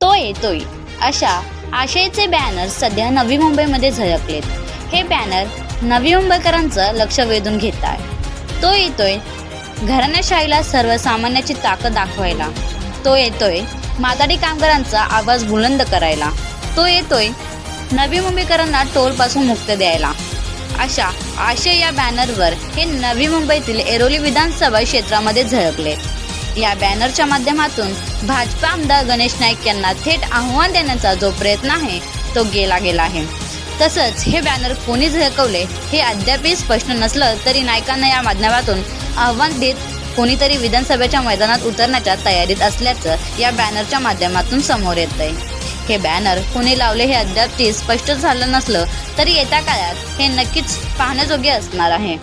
तो येतोय. अशा आशयचे बॅनर सध्या नवी मुंबईमध्ये झळकलेत. हे बॅनर नवी मुंबईकरांचं लक्ष वेधून घेत आहे तो येतोय घराण्याशाहीला सर्वसामान्याची ताकद दाखवायला. तो येतोय माताडी कामगारांचा आवाज बुलंद करायला. तो येतोय नवी मुंबईकरांना टोलपासून मुक्त द्यायला. अशा आशय या बॅनरवर हे नवी मुंबईतील एरोली विधानसभा क्षेत्रामध्ये झळकले या बॅनरच्या माध्यमातून भाजपा आमदार गणेश नाईक यांना थेट आव्हान देण्याचा जो प्रयत्न आहे तो गेला गेला आहे. तसंच हे बॅनर कोणी झळकवले हे अद्यापही स्पष्ट नसलं तरी नायकांना या माध्यमातून आव्हान देत कोणीतरी विधानसभेच्या मैदानात उतरण्याच्या तयारीत असल्याचं या बॅनरच्या माध्यमातून समोर येत आहे हे बॅनर कोणी लावले हे अद्याप स्पष्ट झालं नसलं तरी येत्या काळात हे नक्कीच पाहण्याजोगे असणार आहे.